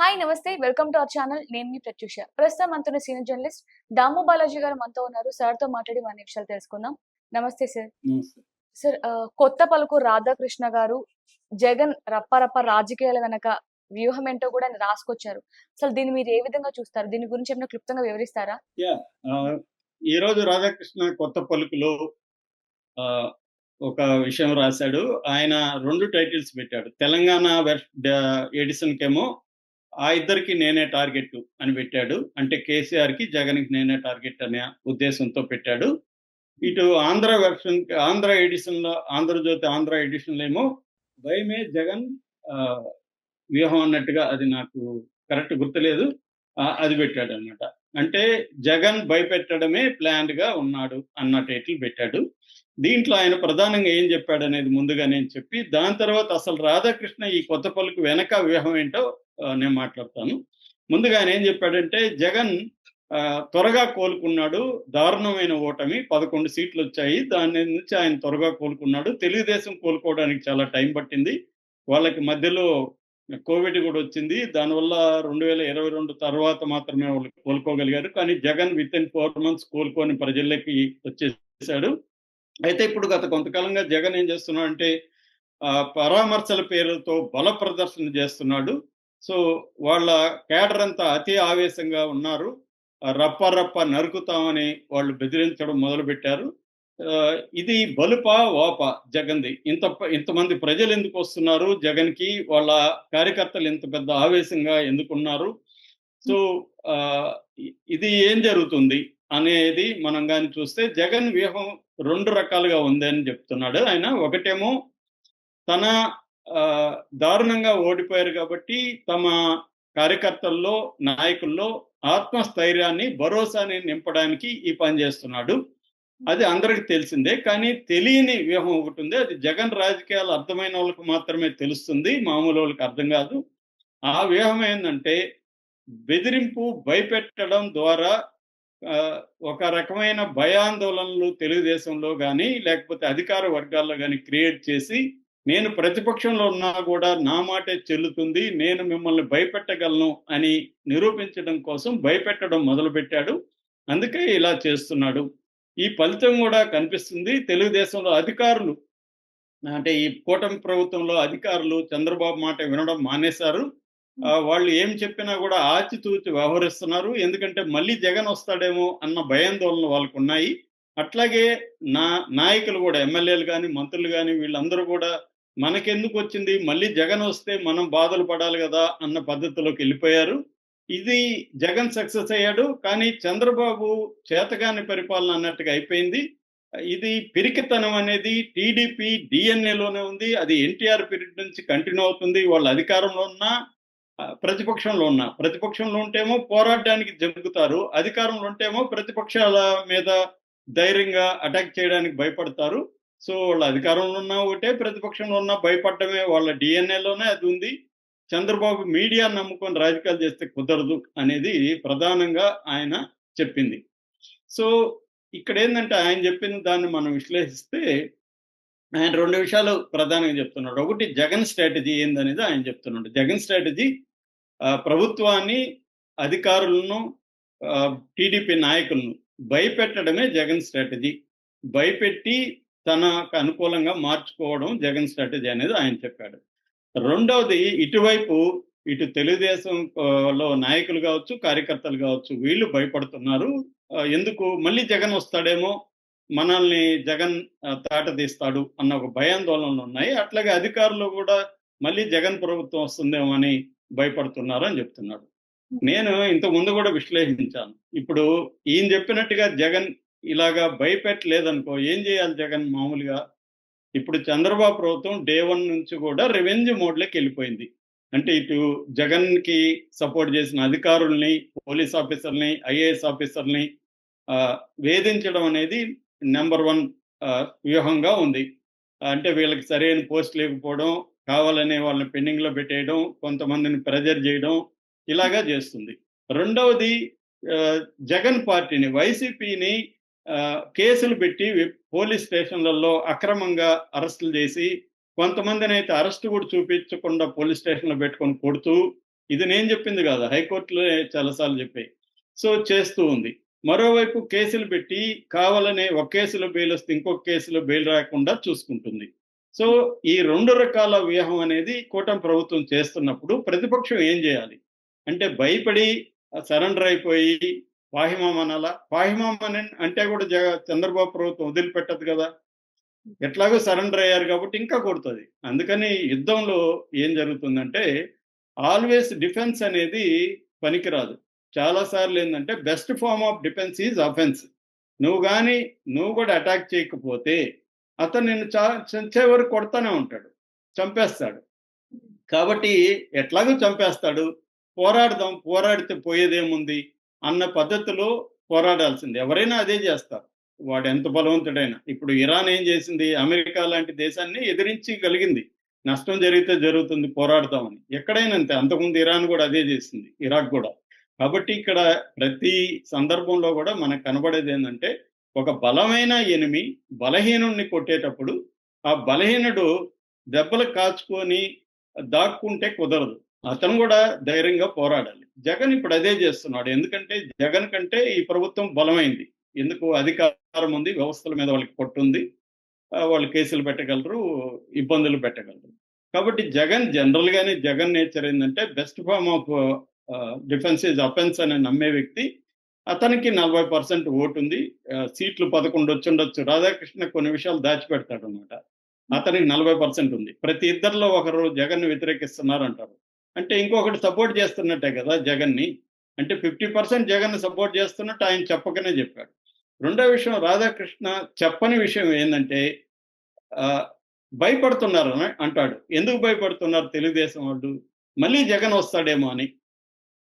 Hi నమస్తే. Welcome to our channel. నేను మీ ప్రత్యూష. ప్రస్తుతం మనతో సీనియర్ జర్నలిస్ట్ దాము బాలాజీ గారు మనతో ఉన్నారు. సార్తో మాట్లాడి మన విషయాలు తెలుసుకుందాం. నమస్తే సార్. సార్ కొత్త పలుకు రాధాకృష్ణ గారు జగన్ రప్పరప్ప రాజకీయాల వెనక వ్యూహం ఏంటో కూడా ఆయన రాసుకొచ్చారు. అసలు దీన్ని మీరు ఏ విధంగా చూస్తారు? దీని గురించి ఏమైనా క్లుప్తంగా వివరిస్తారా? ఈ రోజు రాధాకృష్ణ కొత్త పలుకులో ఒక విషయం రాశాడు. ఆయన రెండు టైటిల్స్ పెట్టాడు. తెలంగాణ ఎడిషన్ కేమో ఆ ఇద్దరికి నేనే టార్గెట్ అని పెట్టాడు. అంటే కేసీఆర్కి జగన్కి నేనే టార్గెట్ అనే ఉద్దేశంతో పెట్టాడు. ఇటు ఆంధ్ర వెర్షన్ ఆంధ్ర ఎడిషన్లో ఆంధ్రజ్యోతి ఆంధ్ర ఎడిషన్లో ఏమో భయమే జగన్ ఆ, వ్యూహం అన్నట్టుగా అది నాకు కరెక్ట్ గుర్తులేదు. అది పెట్టాడు అనమాట అంటే జగన్ భయపెట్టడమే ప్లాన్డ్గా ఉన్నాడు అన్న టైటిల్ పెట్టాడు. దీంట్లో ఆయన ప్రధానంగా ఏం చెప్పాడు అనేది ముందుగా నేను చెప్పి దాని తర్వాత అసలు రాధాకృష్ణ ఈ కొత్త పలుకు వెనక వ్యూహం ఏంటో నేను మాట్లాడతాను. ముందుగా ఆయన ఏం చెప్పాడంటే జగన్ త్వరగా కోలుకున్నాడు దారుణమైన ఓటమి పదకొండు సీట్లు వచ్చాయి దాని నుంచి ఆయన త్వరగా కోలుకున్నాడు తెలుగుదేశం కోలుకోవడానికి చాలా టైం పట్టింది వాళ్ళకి మధ్యలో కోవిడ్ కూడా వచ్చింది దానివల్ల రెండు వేల ఇరవై రెండు తర్వాత మాత్రమే వాళ్ళు కోలుకోగలిగారు కానీ Jagan with in four months కోలుకొని ప్రజల్లోకి వచ్చేసాడు. అయితే ఇప్పుడు గత కొంతకాలంగా జగన్ ఏం చేస్తున్నాడు అంటే పరామర్శల పేరుతో బల ప్రదర్శన చేస్తున్నాడు. సో వాళ్ళ కేడర్ అంతా అతి ఆవేశంగా ఉన్నారు. రప్ప రప్ప నరుకుతామని వాళ్ళు బెదిరించడం మొదలుపెట్టారు. ఇది బలుపా వాప జగన్ది. ఇంత ఇంతమంది ప్రజలు ఎందుకు వస్తున్నారు? జగన్కి వాళ్ళ కార్యకర్తలు ఇంత పెద్ద ఆవేశంగా ఎందుకున్నారు? సో ఇది ఏం జరుగుతుంది? అనేది మనం కానీ చూస్తే జగన్ వ్యూహం రెండు రకాలుగా ఉందని చెప్తున్నాడు. ఆయన ఒకటేమో తన దారుణంగా ఓడిపోయారు కాబట్టి తమ కార్యకర్తల్లో నాయకుల్లో ఆత్మస్థైర్యాన్ని భరోసాని నింపడానికి ఈ పని చేస్తున్నాడు. అది అందరికి తెలిసిందే. కానీ తెలియని వ్యూహం ఒకటి ఉంది. అది జగన్ రాజకీయాలు అర్థమైన వాళ్ళకి మాత్రమే తెలుస్తుంది. మామూలు వాళ్ళకి అర్థం కాదు. ఆ వ్యూహం ఏంటంటే బెదిరింపు భయపెట్టడం ద్వారా ఒక రకమైన భయాందోళనలు తెలుగుదేశంలో కానీ లేకపోతే అధికార వర్గాల్లో కానీ క్రియేట్ చేసి నేను ప్రతిపక్షంలో ఉన్నా కూడా నా మాటే చెల్లుతుంది నేను మిమ్మల్ని భయపెట్టగలను అని నిరూపించడం కోసం భయపెట్టడం మొదలుపెట్టాడు. అందుకే ఇలా చేస్తున్నాడు. ఈ ఫలితం కూడా కనిపిస్తుంది. తెలుగుదేశంలో అధికారులు అంటే ఈ కూటమి ప్రభుత్వంలో అధికారులు చంద్రబాబు మాట వినడం మానేశారు. వాళ్ళు ఏం చెప్పినా కూడా ఆచితూచి వ్యవహరిస్తున్నారు. ఎందుకంటే మళ్ళీ జగన్ వస్తాడేమో అన్న భయాందోళన వాళ్ళకు ఉన్నాయి అట్లాగే నా నాయకులు కూడా ఎమ్మెల్యేలు కానీ మంత్రులు కానీ వీళ్ళందరూ కూడా మనకెందుకు వచ్చింది? మళ్ళీ జగన్ వస్తే మనం బాధలు పడాలి కదా అన్న పద్ధతిలోకి వెళ్ళిపోయారు. ఇది జగన్ సక్సెస్ అయ్యాడు. కానీ చంద్రబాబు చేతగాని పరిపాలన అన్నట్టుగా అయిపోయింది. ఇది పిరికితనం అనేది టీడీపీ డిఎన్ఏలోనే ఉంది. అది ఎన్టీఆర్ పీరియడ్ నుంచి కంటిన్యూ అవుతుంది. వాళ్ళు అధికారంలో ఉన్నా ప్రతిపక్షంలో ఉన్నా. ప్రతిపక్షంలో ఉంటేమో పోరాడడానికి జరుగుతారు అధికారంలో ఉంటేమో ప్రతిపక్షాల మీద ధైర్యంగా అటాక్ చేయడానికి భయపడతారు. సో వాళ్ళ అధికారంలో ఉన్నా ఒకటే ప్రతిపక్షంలో ఉన్నా భయపడటమే వాళ్ళ డిఎన్ఏలోనే అది ఉంది. చంద్రబాబు మీడియా నమ్ముకొని రాజకీయాలు చేస్తే కుదరదు అనేది ప్రధానంగా ఆయన చెప్పింది. సో ఇక్కడ ఏంటంటే ఆయన చెప్పిన దాన్ని మనం విశ్లేషిస్తే ఆయన రెండు విషయాలు ప్రధానంగా చెప్తున్నాడు. ఒకటి జగన్ స్ట్రాటజీ ఏందనేది ఆయన చెప్తున్నాడు. జగన్ స్ట్రాటజీ ప్రభుత్వాన్ని అధికారులను టీడీపీ నాయకులను భయపెట్టడమే జగన్ స్ట్రాటజీ. భయపెట్టి తనకు అనుకూలంగా మార్చుకోవడం జగన్ స్ట్రాటజీ అనేది ఆయన చెప్పాడు. రెండవది ఇటువైపు ఇటు తెలుగుదేశం లో నాయకులు కావచ్చు కార్యకర్తలు కావచ్చు వీళ్ళు భయపడుతున్నారు. ఎందుకు? మళ్ళీ జగన్ వస్తాడేమో మనల్ని జగన్ ఆ, తాట తీస్తాడు అన్న ఒక భయాందోళనలు ఉన్నాయి. అట్లాగే అధికారులు కూడా మళ్ళీ జగన్ ప్రభుత్వం వస్తుందేమో అని భయపడుతున్నారు అని చెప్తున్నాడు. నేను ఇంత ముందు కూడా విశ్లేషించాను. ఇప్పుడు ఈయన చెప్పినట్టుగా జగన్ ఇలాగా భయపెట్టలేదనుకో ఏం చేయాలి జగన్ మామూలుగా? ఇప్పుడు చంద్రబాబు ప్రభుత్వం డే వన్ నుంచి కూడా రెవెన్యూ మోడ్లోకి వెళ్ళిపోయింది. అంటే ఇటు జగన్కి సపోర్ట్ చేసిన అధికారుల్ని పోలీస్ ఆఫీసర్ని ఐఏఎస్ ఆఫీసర్ని ఆ, వేధించడం అనేది నెంబర్ వన్ వ్యూహంగా ఉంది. అంటే వీళ్ళకి సరైన పోస్ట్ లేకపోవడం కావాలనే వాళ్ళని పెండింగ్లో పెట్టేయడం కొంతమందిని ప్రెజర్ చేయడం ఇలాగా చేస్తుంది. రెండవది జగన్ పార్టీని వైసీపీని కేసులు పెట్టి పోలీస్ స్టేషన్లలో అక్రమంగా అరెస్టులు చేసి కొంతమందిని అయితే అరెస్ట్ కూడా చూపించకుండా పోలీస్ స్టేషన్లో పెట్టుకొని కొడుతూ ఇది నేను చెప్పింది కాదు హైకోర్టులో చాలాసార్లు చెప్పాయి. సో చేస్తూ ఉంది. మరోవైపు కేసులు పెట్టి కావాలనే ఒక కేసులో బెయిల్ వస్తే ఇంకొక కేసులో బెయిల్ రాకుండా చూసుకుంటుంది. సో ఈ రెండు రకాల వ్యూహం అనేది కూటమి ప్రభుత్వం చేస్తున్నప్పుడు ప్రతిపక్షం ఏం చేయాలి? అంటే భయపడి సరెండర్ అయిపోయి పాహిమామనాలా పాహిమామని అంటే కూడా జగ చంద్రబాబు ప్రభుత్వం వదిలిపెట్టదు కదా. ఎట్లాగో సరెండర్ అయ్యారు కాబట్టి ఇంకా కొడుతుంది. అందుకని యుద్ధంలో ఏం జరుగుతుందంటే ఆల్వేస్ డిఫెన్స్ అనేది పనికిరాదు. చాలా సార్లు ఏంటంటే best form of defence is offence. నువ్వు కానీ నువ్వు కూడా అటాక్ చేయకపోతే అతను నిన్ను చా చంచే వరకు కొడతానే ఉంటాడు. చంపేస్తాడు. కాబట్టి ఎట్లాగో చంపేస్తాడు. పోరాడదాం పోరాడితే పోయేదేముంది అన్న పద్ధతిలో పోరాడాల్సింది. ఎవరైనా అదే చేస్తారు. వాడు ఎంత బలవంతుడైనా. ఇప్పుడు ఇరాన్ ఏం చేసింది? అమెరికా లాంటి దేశాన్ని ఎదిరించి కలిగింది. నష్టం జరిగితే జరుగుతుంది పోరాడదామని. ఎక్కడైనా అంతే. అంతకుముందు ఇరాన్ కూడా అదే చేసింది. ఇరాక్ కూడా. కాబట్టి ఇక్కడ ప్రతి సందర్భంలో కూడా మనకు కనబడేది ఏంటంటే ఒక బలమైన ఎనిమి బలహీనుడిని కొట్టేటప్పుడు ఆ బలహీనుడు దెబ్బలు కాచుకొని దాక్కుంటే కుదరదు. అతను కూడా ధైర్యంగా పోరాడాలి. జగన్ ఇప్పుడు అదే చేస్తున్నాడు. ఎందుకంటే జగన్ కంటే ఈ ప్రభుత్వం బలమైంది. ఎందుకు? అధికారం ఉంది వ్యవస్థల మీద వాళ్ళకి పట్టుంది వాళ్ళు కేసులు పెట్టగలరు ఇబ్బందులు పెట్టగలరు. కాబట్టి జగన్ జనరల్గానే జగన్ నేచర్ ఏంటంటే best form of defence is offence అని నమ్మే వ్యక్తి. అతనికి నలభై పర్సెంట్ ఓటు ఉంది సీట్లు పదకొండు వచ్చి ఉండొచ్చు. రాధాకృష్ణ కొన్ని విషయాలు దాచిపెడతాడు అనమాట అతనికి నలభై పర్సెంట్ ఉంది. ప్రతి ఇద్దరిలో ఒకరు జగన్ వ్యతిరేకిస్తున్నారు అంటారు అంటే ఇంకొకటి సపోర్ట్ చేస్తున్నట్టే కదా జగన్ని. అంటే ఫిఫ్టీ పర్సెంట్ జగన్ సపోర్ట్ చేస్తున్నట్టు ఆయన చెప్పకనే చెప్పాడు. రెండో విషయం రాధాకృష్ణ చెప్పని విషయం ఏంటంటే భయపడుతున్నారు అని అంటాడు. ఎందుకు భయపడుతున్నారు? తెలుగుదేశం వాళ్ళు. మళ్ళీ జగన్ వస్తాడేమో అని.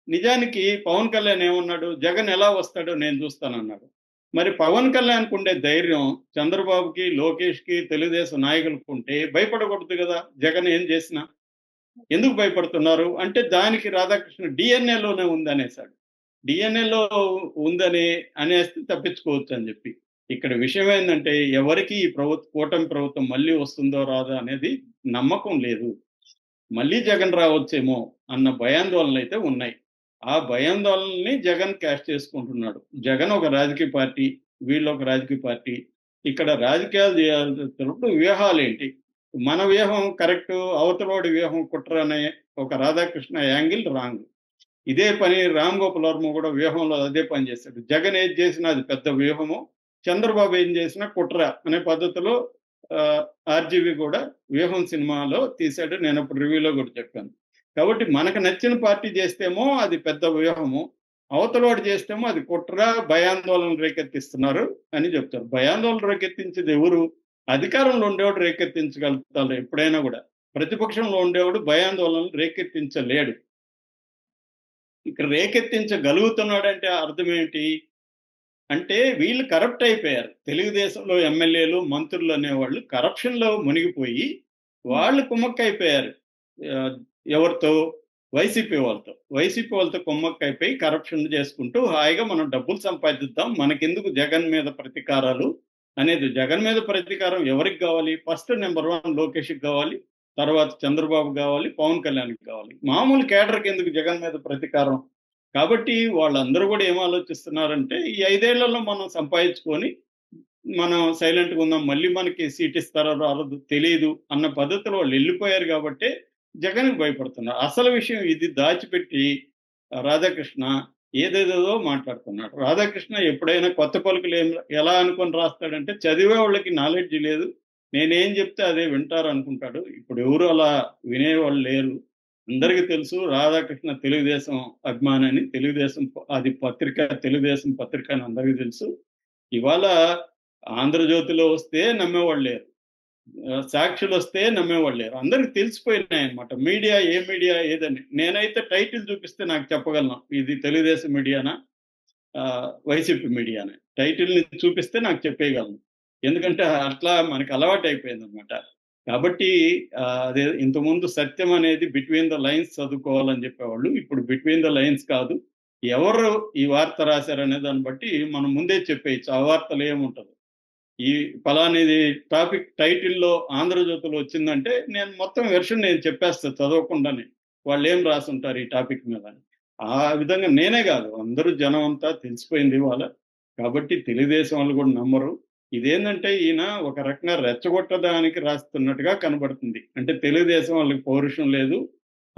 నిజానికి పవన్ కళ్యాణ్ ఏమన్నాడు? జగన్ ఎలా వస్తాడో నేను చూస్తానన్నాడు. మరి పవన్ కళ్యాణ్కు ఉండే ధైర్యం చంద్రబాబుకి లోకేష్కి తెలుగుదేశం నాయకులకు ఉంటే భయపడకూడదు కదా? జగన్ ఏం చేసినా. ఎందుకు భయపడుతున్నారు? అంటే దానికి రాధాకృష్ణ డిఎన్ఏలోనే ఉందనేసాడు డిఎన్ఏలో ఉందని అనేస్తే తప్పించుకోవచ్చు అని చెప్పి. ఇక్కడ విషయం ఏంటంటే ఎవరికి ఈ ప్రభుత్వ కూటమి ప్రభుత్వం మళ్ళీ వస్తుందో రాదో అనేది నమ్మకం లేదు. మళ్ళీ జగన్ రావచ్చేమో అన్న భయాందోళనలు అయితే ఉన్నాయి. ఆ భయాందోళనని జగన్ క్యాష్ చేసుకుంటున్నాడు. జగన్ ఒక రాజకీయ పార్టీ వీళ్ళు ఒక రాజకీయ పార్టీ. ఇక్కడ రాజకీయాలు చేయాల్సినప్పుడు వ్యూహాలు ఏంటి? మన వ్యూహం కరెక్ట్ అవతలవాడి వ్యూహం కుట్ర అనే ఒక రాధాకృష్ణ యాంగిల్ రాంగ్. ఇదే పని రామ్ గోపాల్ వర్మ కూడా వ్యూహంలో అదే పని చేశాడు. జగన్ ఏది చేసినా అది పెద్ద వ్యూహము. చంద్రబాబు ఏం చేసినా కుట్ర అనే పద్ధతిలో ఆర్జీవి కూడా వ్యూహం సినిమాలో తీశాడు. నేను అప్పుడు రివ్యూలో కూడా చెప్పాను. కాబట్టి మనకు నచ్చిన పార్టీ చేస్తేమో అది పెద్ద వ్యూహము అవతలవాడు చేస్తేమో అది కుట్ర భయాందోళన రేకెత్తిస్తున్నారు అని చెప్తారు. భయాందోళన రేకెత్తించేది ఎవరు? అధికారంలో ఉండేవాడు రేకెత్తించగలుగుతారు ఎప్పుడైనా కూడా. ప్రతిపక్షంలో ఉండేవాడు భయాందోళనలు రేకెత్తించలేడు. ఇక్కడ రేకెత్తించగలుగుతున్నాడు అంటే అర్థం ఏంటి? అంటే వీళ్ళు కరప్ట్ అయిపోయారు. తెలుగుదేశంలో ఎమ్మెల్యేలు మంత్రులు అనేవాళ్ళు కరప్షన్లో మునిగిపోయి వాళ్ళు కుమ్మక్కైపోయారు. ఎవరితో? వైసీపీ వాళ్ళతో. వైసీపీ వాళ్ళతో కొమ్మక్కైపోయి కరప్షన్ చేసుకుంటూ హాయిగా మనం డబ్బులు సంపాదిద్దాం. మనకెందుకు జగన్ మీద ప్రతీకారాలు? అనేది జగన్ మీద ప్రతీకారం ఎవరికి కావాలి? ఫస్ట్ నెంబర్ వన్ లోకేష్కి కావాలి. తర్వాత చంద్రబాబు కావాలి. పవన్ కళ్యాణ్కి కావాలి. మామూలు కేడర్కి ఎందుకు జగన్ మీద ప్రతీకారం? కాబట్టి వాళ్ళందరూ కూడా ఏం ఆలోచిస్తున్నారంటే ఈ ఐదేళ్ళలో మనం సంపాదించుకొని మనం సైలెంట్గా ఉందాం. మళ్ళీ మనకి సీట్ ఇస్తారో రాదు తెలియదు అన్న పద్ధతిలో వాళ్ళు వెళ్ళిపోయారు కాబట్టి జగన్కి భయపడుతున్నారు అసలు విషయం ఇది దాచిపెట్టి రాధాకృష్ణ ఏదేదో మాట్లాడుతున్నాడు. రాధాకృష్ణ ఎప్పుడైనా కొత్త పలుకులు ఏం ఎలా అనుకొని రాస్తాడంటే చదివే వాళ్ళకి నాలెడ్జ్ లేదు. నేనేం చెప్తే అదే వింటారు అనుకుంటాడు. ఇప్పుడు ఎవరు అలా వినేవాళ్ళు లేరు. అందరికీ తెలుసు రాధాకృష్ణ తెలుగుదేశం అభిమానని తెలుగుదేశం అది పత్రిక తెలుగుదేశం పత్రిక అని అందరికీ తెలుసు. ఇవాళ ఆంధ్రజ్యోతిలో వస్తే నమ్మేవాళ్ళు లేరు. సాక్షులు వస్తే నమ్మేవాళ్ళు లేరు. అందరికి తెలిసిపోయినాయి అనమాట మీడియా ఏ మీడియా ఏదని. నేనైతే టైటిల్ చూపిస్తే నాకు చెప్పగలను. ఇది తెలుగుదేశం మీడియానా? వైసీపీ మీడియానే. టైటిల్ని చూపిస్తే నాకు చెప్పేయగలను. ఎందుకంటే అట్లా మనకి అలవాటు అయిపోయింది అనమాట కాబట్టి అదే ఇంతకుముందు సత్యం అనేది బిట్వీన్ ద లైన్స్ చదువుకోవాలని చెప్పేవాళ్ళు. ఇప్పుడు బిట్వీన్ ద లైన్స్ కాదు. ఎవరు ఈ వార్త రాశారనే దాన్ని బట్టి మనం ముందే చెప్పేయచ్చు. ఆ వార్తలు ఏముంటుంది. ఈ ఫలానిది టాపిక్ టైటిల్లో ఆంధ్రజ్యోతిలో వచ్చిందంటే నేను మొత్తం వెర్షన్ నేను చెప్పేస్తాను చదవకుండానే. వాళ్ళు ఏం రాసుంటారు ఈ టాపిక్ మీద ఆ విధంగా నేనే కాదు అందరూ జనం అంతా తెలిసిపోయింది ఇవాళ. కాబట్టి తెలుగుదేశం వాళ్ళు కూడా నమ్మరు. ఇదేంటంటే ఈయన ఒక రకంగా రెచ్చగొట్టడానికి రాస్తున్నట్టుగా కనబడుతుంది. అంటే తెలుగుదేశం వాళ్ళకి పౌరుషం లేదు.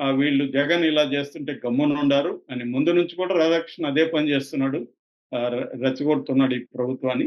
ఆ, వీళ్ళు జగన్ ఇలా చేస్తుంటే గమ్మున ఉండారు. అని ముందు నుంచి కూడా రాధాకృష్ణ అదే పని చేస్తున్నాడు. రెచ్చగొడుతున్నాడు ఈ ప్రభుత్వాన్ని.